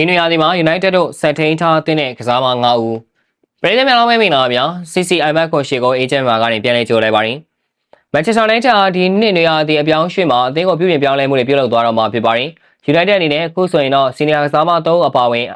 ဒီနေရာဒီမှာ United တို့ဆက်ထိန်ထားတဲ့ကစားမ9ဦးပြည်သူများလုံးမင်္ဂလာပါဗျာ CCI ဘက်ကိုရှေကို agent မှာကနေပြန်လဲကြိုလိုက်ပါရင် Manchester United ဟာဒီနှစ်နေရာဒီအပြောင်းရွှေ့မှာအသင်းကိုပြုပြင်ပြောင်းလဲမှုတွေပြုလုပ်သွားတော့မှာဖြစ်ပါတယ် United အနေနဲ့အခုဆိုရင်တော့ senior ကစားမ3အပါအဝင်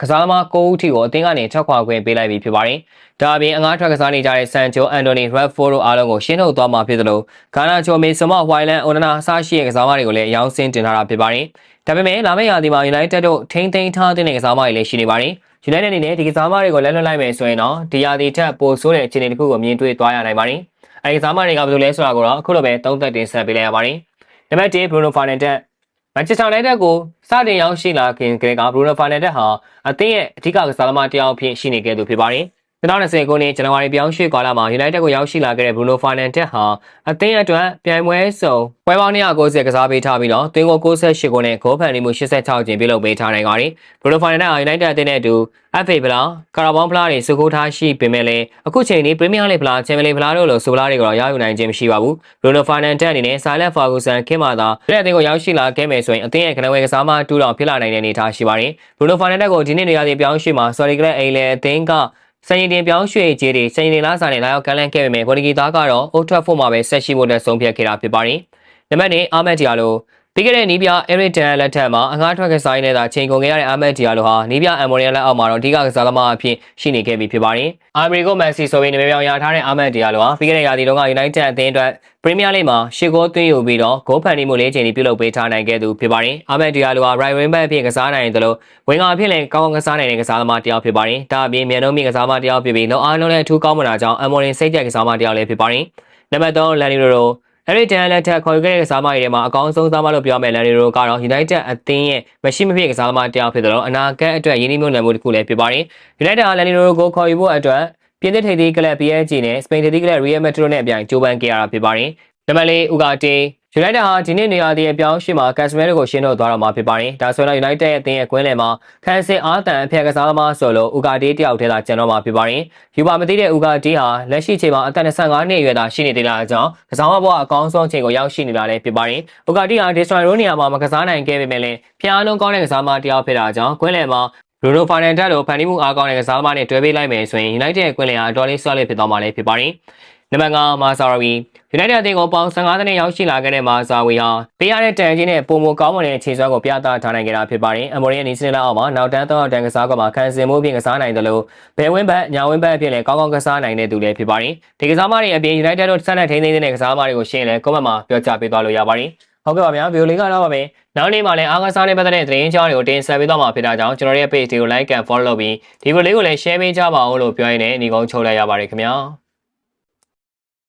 ကစားသမား9ဦးထိကိုအသင်းကနေချက်ခွာခွင့်ပေးလိုက်ပြီဖြစ်ပါတယ်။ဒါအပြင်အငှားထွက်ကစားနေကြတဲ့ Sancho, Anthony, Rashford တို့အားလုံးကိုရှင်းထုတ်သွားမှာဖြစ်သလိုဂါနာချိုမေဆမဝိုင်လန်အိုနနာအစရှိတဲ့ကစားသမားတွေကိုလည်းအယောင်းစင်းတင်ထားတာဖြစ်ပါတယ်။ဒါပေမဲ့လာမယ့်ရာသီမှာ United တို့ထိန်းသိမ်းထားတဲ့ကစားသမားတွေလည်းရှိနေပါတယ်။ United အနေနဲ့ဒီကစားသမားတွေကိုလက်လွတ်လိုက်မယ်ဆိုရင်တော့ဒီရာသီထက်ပိုဆိုးတဲ့အခြေအနေတစ်ခုကိုမြင်တွေ့သွားရနိုင်ပါတယ်။အဲဒီကစားသမားတွေကဘယ်လိုလဲဆိုတာကိုတော့အခုလိုပဲသုံးသပ်တင်ဆက်ပေးလိုက်ရပါတယ်။နံပါတ်1 Bruno Fernandes မ န်ချက်စတာယူနိုက်တက်ကိုစတင်ရောက်ရှိလာခင်ကတည်းကဘရူနိုဖာနယ်တက်ဟာအသင်းရဲ့အဓိကကစားသမားတစ်ယောက်အဖြစ်ရှိနေခဲ့သူဖြစ်ပါတယ်။ 2020ခုနှစ်ဇန်နဝါရီပြောင်းရွှေ့ကာလမှာ United ကိုရောက်ရှိလာခဲ့တဲ့ Bruno Fernandes ဟာအသင်းအတွက်ပြိုင်ပွဲစုံပွဲပေါင်း190ကစားပေးထားပြီးတော့သွင်းကို68ခုနဲ့ဂိုးဖန်နေမှု86ကျင်းပြုလုပ်ပေးထားနိုင်ပါတယ်။ Bruno Fernandes ဟာ United အသင်းနဲ့အတူ FA ဖလားကာရာဘောင်းဖလားတွေစုခိုးထားရှိပေမဲ့လည်းအခုချိန်ဒီ Premier League ဖလား Champions League ဖလားတို့လိုစုဖလားတွေကိုတော့ရယူနိုင်ခြင်းမရှိပါဘူး။ Bruno Fernandes အနေနဲ့ Silent Ferguson ခင်မှသာလက်အသင်းကိုရောက်ရှိလာခဲ့မယ်ဆိုရင်အသင်းရဲ့ကနဝဲကစားမတူတော်ဖြစ်လာနိုင်တဲ့အနေအထားရှိပါတယ်။ Bruno Fernandes ကိုဒီနေ့နေရာတင်ပြောင်းရွှေ့မှာ Sorry ကလည်းအိမ်လေအသင်းက စံရင်တင်ပြောင်းရွှေ့ခြေတွေစံရင်တင်လားစာနဲ့လာရောက်ကလန်ခဲ့ပေမဲ့ဘော်ဒီဂီသားကတော့ Old Trafford မှာပဲဆက်ရှိဖို့နဲ့ဆုံးဖြတ်ခဲ့တာဖြစ်ပါတယ်။နံပါတ်၄အာမက်ဒီယာလို ပြီးခဲ့တဲ့နီးပြအဲရစ်တန်လက်ထက်မှာအငှားထွက်ကစားရင်းနဲ့သာချိန်ကုန်ခဲ့ရတဲ့အာမက်ဒီယာလိုဟာနီးပြအမ်မိုရီယန်လက်အောက်မှာတော့အဓိကကစားသမားအဖြစ်ရှိနေခဲ့ပြီဖြစ်ပါတယ်။အာမရီကိုမန်စီဆိုပြီးနေပြောင်ရထားတဲ့အာမက်ဒီယာလိုဟာပြီးခဲ့တဲ့ရာသီတုန်းက United အသင်းအတွက်ပရီးမီးယားလိမှာရှစ်ဂိုးသွင်းယူပြီးတော့ဂိုးဖန်တီမှုလေးချိန်ပြီးပြုလုပ်ပေးထားနိုင်ခဲ့သူဖြစ်ပါတယ်။အာမက်ဒီယာလိုဟာ right wing back အဖြစ်ကစားနိုင်တယ်လို့ဝင်ကာအဖြစ်လည်းကောင်းကောင်းကစားနိုင်တဲ့ကစားသမားတစ်ယောက်ဖြစ်ပါတယ်။ဒါအပြင်မြန်နှုံးမြင့်ကစားသမားတစ်ယောက်ဖြစ်ပြီးလုံအားလုံးနဲ့အထူးကောင်းမွန်တာကြောင့်အမ်မိုရင်စိတ်ကြက်ကစားသမားတစ်ယောက်လည်းဖြစ်ပါတယ်။နံပါတ်3လန်နီရိုရို အဲ့ဒီတန်လက်ထက်ခေါ်ယူခဲ့တဲ့ကစားမတွေထဲမှာအကောင်းဆုံးစားမလို့ပြောမယ်လန်နီရိုကတော့ United အသင်းရဲ့မရှိမဖြစ်ကစားသမားတစ်ယောက်ဖြစ်တယ်လို့အနာဂတ်အတွက်ရင်းနှီးမြှုပ်နှံမှုတစ်ခုလည်းဖြစ်ပါတယ်။ United ကလန်နီရိုကိုခေါ်ယူဖို့အတွက်ပြင်သစ်ထိပ်သီးကလပ် PSG နဲ့စပိန်ထိပ်သီးကလပ် Real Madrid နဲ့အပြိုင်ကြိုးပမ်းခဲ့ရတာဖြစ်ပါတယ်။ နံပါတ်၄ဥကာတေ United ဟာဒီနေ့နေရာဒီအပြောင်းရှိမှာ Casemiro ကိုရှင်းထုတ်သွားတော့မှာဖြစ်ပါတယ်။ဒါဆိုရင် United ရဲ့အသင်းရဲ့ကွင်းလယ်မှာခန်းစစ်အားတန်အဖက်ကစားသမားဆိုလို့ဥကာတေတယောက်တည်းသာကျန်တော့မှာဖြစ်ပါတယ်။ယူပါမသိတဲ့ဥကာတေဟာလက်ရှိချိန်မှာအသက်25နှစ်အရွယ်သာရှိနေသေးတာကြောင့်ကစားမဘဝအကောင်းဆုံးချိန်ကိုရောက်ရှိနေတာလည်းဖြစ်ပါတယ်။ဥကာတေဟာ Destroy ရိုးနေရာမှာမကစားနိုင်ခဲ့ပေမဲ့လည်းဖျားလုံးကောင်းတဲ့ကစားမတယောက်ဖြစ်တာကြောင့်ကွင်းလယ်မှာဘရူနိုဖာနန်ဒက်လိုဖန်တီးမှုအားကောင်းတဲ့ကစားသမားနဲ့တွဲပေးလိုက်မယ်ဆိုရင် United ရဲ့ကွင်းလယ်ဟာအတော်လေးဆွဲလစ်ဖြစ်သွားမှာလည်းဖြစ်ပါတယ်။ နံပါတ်5မာဆာရီ United အသင်းကိုပေါင်း15နှစ်ရောက်ရှိလာခဲ့တဲ့မာဆာဝီဟာပေးရတဲ့တန်ကြီးနဲ့ပုံမကောင်းမွန်တဲ့အခြေစွမ်းကိုပြသထားနိုင်ခဲ့တာဖြစ်ပါတယ်။အမေရိကန်နီစနစ်လက်အောက်မှာနောက်တန်းသောတန်ကစားကမှခံစင်မှုဖြင့်ကစားနိုင်တယ်လို့ဘယ်ဝင်းဘက်ညာဝင်းဘက်အဖြစ်လည်းကောင်းကောင်းကစားနိုင်တဲ့သူလည်းဖြစ်ပါတယ်။ဒီကစားမတွေအပြင် United တို့ဆက်လက်ထိန်းသိမ်းနေတဲ့ကစားမတွေကိုရှင်းလဲ comment မှာပြောကြားပေးသွားလို့ရပါတယ်။ဟုတ်ကဲ့ပါဗျာဗီဒီယိုလေးကတော့ပါပဲနောက်နေ့မှလည်းအားကစားနဲ့ပတ်သက်တဲ့သတင်းကြောင်းတွေကိုတင်ဆက်ပေးသွားမှာဖြစ်တာကြောင့်ကျွန်တော်ရဲ့ page တွေကို like and follow လုပ်ပြီးဒီဗီဒီယိုလေးကိုလည်း share ပေးကြပါဦးလို့ပြောရင်းနဲ့ညီကုန်းချုပ်လိုက်ရပါတယ်ခင်ဗျာ